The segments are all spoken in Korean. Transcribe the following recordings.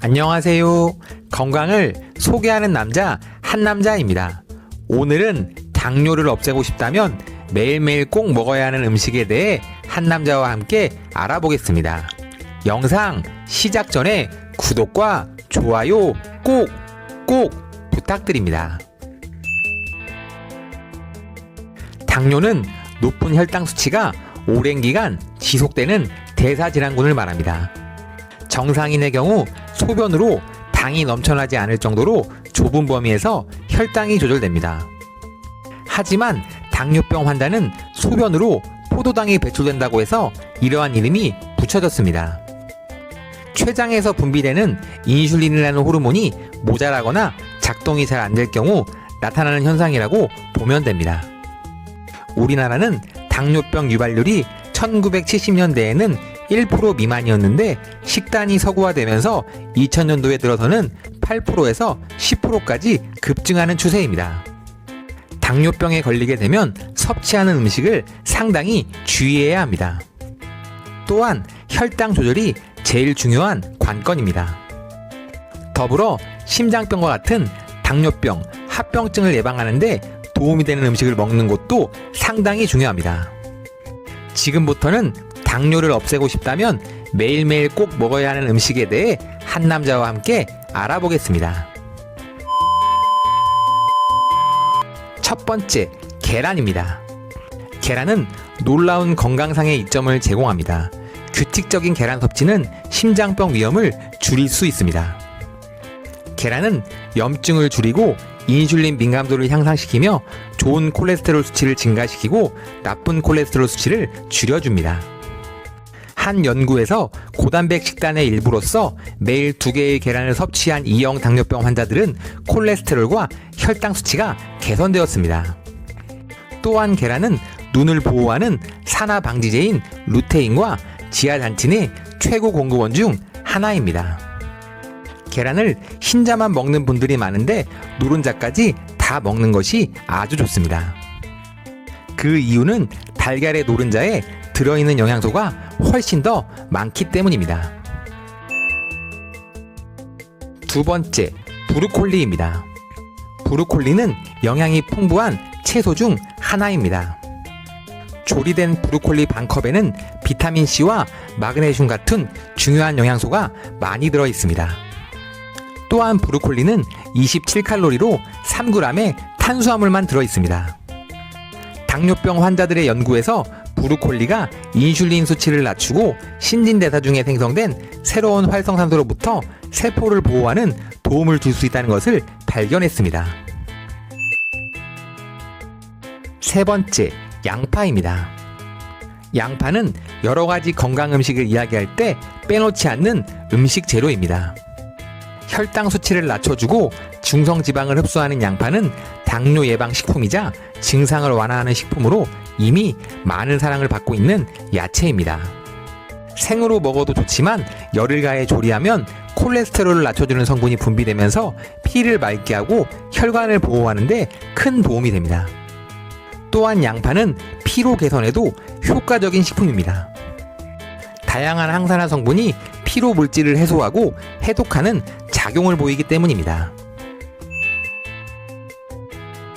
안녕하세요. 건강을 소개하는 남자 한남자입니다. 오늘은 당뇨를 없애고 싶다면 매일매일 꼭 먹어야 하는 음식에 대해 한남자와 함께 알아보겠습니다. 영상 시작 전에 구독과 좋아요 꼭, 꼭 부탁드립니다. 당뇨는 높은 혈당 수치가 오랜 기간 지속되는 대사질환군을 말합니다. 정상인의 경우 소변으로 당이 넘쳐나지 않을 정도로 좁은 범위에서 혈당이 조절됩니다. 하지만 당뇨병 환자는 소변으로 포도당이 배출된다고 해서 이러한 이름이 붙여졌습니다. 췌장에서 분비되는 인슐린이라는 호르몬이 모자라거나 작동이 잘 안 될 경우 나타나는 현상이라고 보면 됩니다. 우리나라는 당뇨병 유발률이 1970년대에는 1% 미만이었는데 식단이 서구화되면서 2000년도에 들어서는 8%에서 10%까지 급증하는 추세입니다. 당뇨병에 걸리게 되면 섭취하는 음식을 상당히 주의해야 합니다. 또한 혈당 조절이 제일 중요한 관건입니다. 더불어 심장병과 같은 당뇨병, 합병증을 예방하는데 도움이 되는 음식을 먹는 것도 상당히 중요합니다. 지금부터는 당뇨를 없애고 싶다면 매일매일 꼭 먹어야 하는 음식에 대해 한 남자와 함께 알아보겠습니다. 첫 번째, 계란입니다. 계란은 놀라운 건강상의 이점을 제공합니다. 규칙적인 계란 섭취는 심장병 위험을 줄일 수 있습니다. 계란은 염증을 줄이고 인슐린 민감도를 향상시키며 좋은 콜레스테롤 수치를 증가시키고 나쁜 콜레스테롤 수치를 줄여줍니다. 한 연구에서 고단백 식단의 일부로서 매일 두 개의 계란을 섭취한 이형 당뇨병 환자들은 콜레스테롤과 혈당 수치가 개선되었습니다. 또한 계란은 눈을 보호하는 산화 방지제인 루테인과 지아단틴의 최고 공급원 중 하나입니다. 계란을 흰자만 먹는 분들이 많은데 노른자까지 다 먹는 것이 아주 좋습니다. 그 이유는 달걀의 노른자에 들어있는 영양소가 훨씬 더 많기 때문입니다. 두 번째, 브루콜리입니다. 브루콜리는 영양이 풍부한 채소 중 하나입니다. 조리된 브루콜리 반컵에는 비타민C와 마그네슘 같은 중요한 영양소가 많이 들어 있습니다. 또한 브루콜리는 27칼로리로 3g의 탄수화물만 들어 있습니다. 당뇨병 환자들의 연구에서 브루콜리가 인슐린 수치를 낮추고 신진대사 중에 생성된 새로운 활성산소로부터 세포를 보호하는 도움을 줄 수 있다는 것을 발견했습니다. 세 번째, 양파입니다. 양파는 여러 가지 건강 음식을 이야기할 때 빼놓지 않는 음식 재료입니다. 혈당 수치를 낮춰주고 중성 지방을 흡수하는 양파는 당뇨 예방 식품이자 증상을 완화하는 식품으로 이미 많은 사랑을 받고 있는 야채입니다. 생으로 먹어도 좋지만 열을 가해 조리하면 콜레스테롤을 낮춰주는 성분이 분비되면서 피를 맑게 하고 혈관을 보호하는데 큰 도움이 됩니다. 또한 양파는 피로 개선에도 효과적인 식품입니다. 다양한 항산화 성분이 피로 물질을 해소하고 해독하는 작용을 보이기 때문입니다.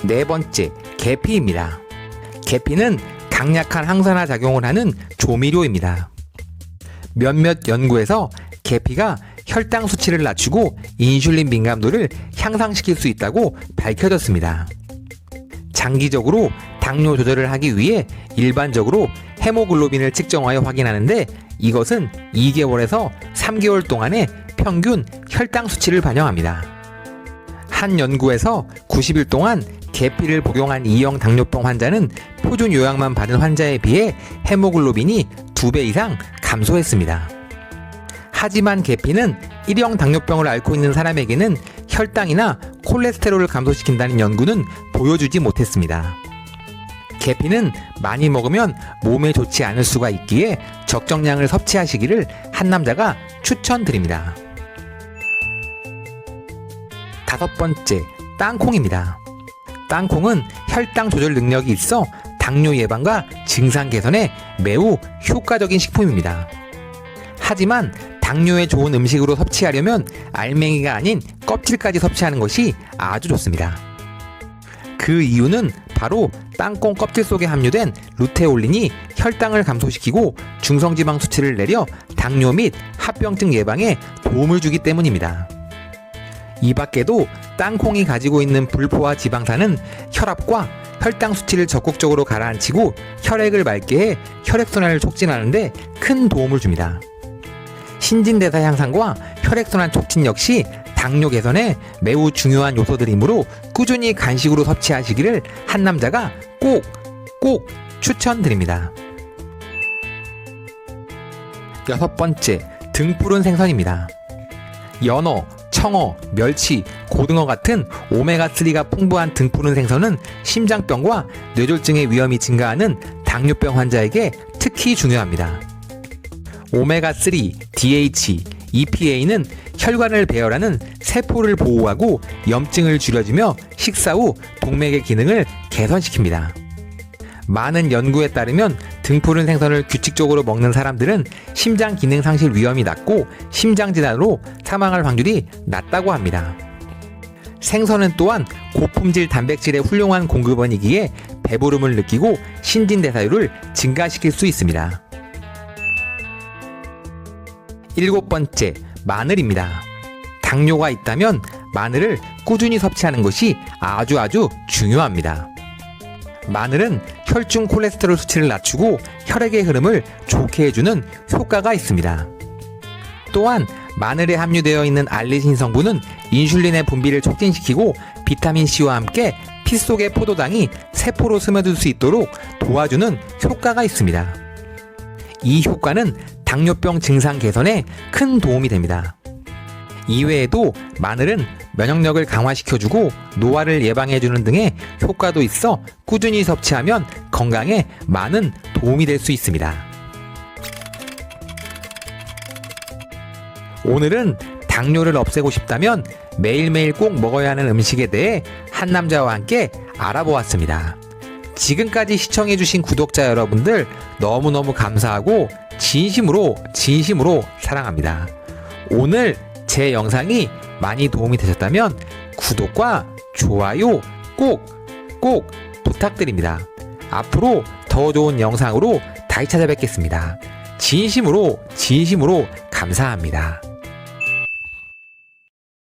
네 번째, 계피입니다. 계피는 강력한 항산화 작용을 하는 조미료입니다. 몇몇 연구에서 계피가 혈당 수치를 낮추고 인슐린 민감도를 향상시킬 수 있다고 밝혀졌습니다. 장기적으로 당뇨 조절을 하기 위해 일반적으로 헤모글로빈을 측정하여 확인하는데 이것은 2개월에서 3개월 동안의 평균 혈당 수치를 반영합니다. 한 연구에서 90일 동안 계피를 복용한 2형 당뇨병 환자는 표준 요양만 받은 환자에 비해 헤모글로빈이 2배 이상 감소했습니다. 하지만 계피는 1형 당뇨병을 앓고 있는 사람에게는 혈당이나 콜레스테롤을 감소시킨다는 연구는 보여주지 못했습니다. 계피는 많이 먹으면 몸에 좋지 않을 수가 있기에 적정량을 섭취하시기를 한 남자가 추천드립니다. 다섯 번째, 땅콩입니다. 땅콩은 혈당 조절 능력이 있어 당뇨 예방과 증상 개선에 매우 효과적인 식품입니다. 하지만 당뇨에 좋은 음식으로 섭취하려면 알맹이가 아닌 껍질까지 섭취하는 것이 아주 좋습니다. 그 이유는 바로 땅콩 껍질 속에 함유된 루테올린이 혈당을 감소시키고 중성지방 수치를 내려 당뇨 및 합병증 예방에 도움을 주기 때문입니다. 이 밖에도 땅콩이 가지고 있는 불포화 지방산은 혈압과 혈당 수치를 적극적으로 가라앉히고 혈액을 맑게 해 혈액순환을 촉진하는데 큰 도움을 줍니다. 신진대사 향상과 혈액순환 촉진 역시 당뇨 개선에 매우 중요한 요소들이므로 꾸준히 간식으로 섭취하시기를 한 남자가 꼭, 꼭 추천드립니다. 여섯 번째, 등푸른 생선입니다. 연어, 청어, 멸치, 고등어 같은 오메가3가 풍부한 등푸른 생선은 심장병과 뇌졸중의 위험이 증가하는 당뇨병 환자에게 특히 중요합니다. 오메가3, DH, EPA는 혈관을 배열하는 세포를 보호하고 염증을 줄여주며 식사 후 동맥의 기능을 개선시킵니다. 많은 연구에 따르면 등푸른 생선을 규칙적으로 먹는 사람들은 심장 기능 상실 위험이 낮고 심장 질환으로 사망할 확률이 낮다고 합니다. 생선은 또한 고품질 단백질의 훌륭한 공급원이기에 배부름을 느끼고 신진대사율을 증가시킬 수 있습니다. 일곱 번째, 마늘입니다. 당뇨가 있다면 마늘을 꾸준히 섭취하는 것이 아주 아주 중요합니다. 마늘은 혈중 콜레스테롤 수치를 낮추고 혈액의 흐름을 좋게 해주는 효과가 있습니다. 또한 마늘에 함유되어 있는 알리신 성분은 인슐린의 분비를 촉진시키고 비타민 C와 함께 피 속의 포도당이 세포로 스며들 수 있도록 도와주는 효과가 있습니다. 이 효과는 당뇨병 증상 개선에 큰 도움이 됩니다. 이외에도 마늘은 면역력을 강화시켜주고 노화를 예방해주는 등의 효과도 있어 꾸준히 섭취하면 건강에 많은 도움이 될 수 있습니다. 오늘은 당뇨를 없애고 싶다면 매일매일 꼭 먹어야 하는 음식에 대해 한 남자와 함께 알아보았습니다. 지금까지 시청해주신 구독자 여러분들 너무너무 감사하고 진심으로 진심으로 사랑합니다. 오늘 제 영상이 많이 도움이 되셨다면 구독과 좋아요 꼭, 꼭 부탁드립니다. 앞으로 더 좋은 영상으로 다시 찾아뵙겠습니다. 진심으로, 진심으로 감사합니다.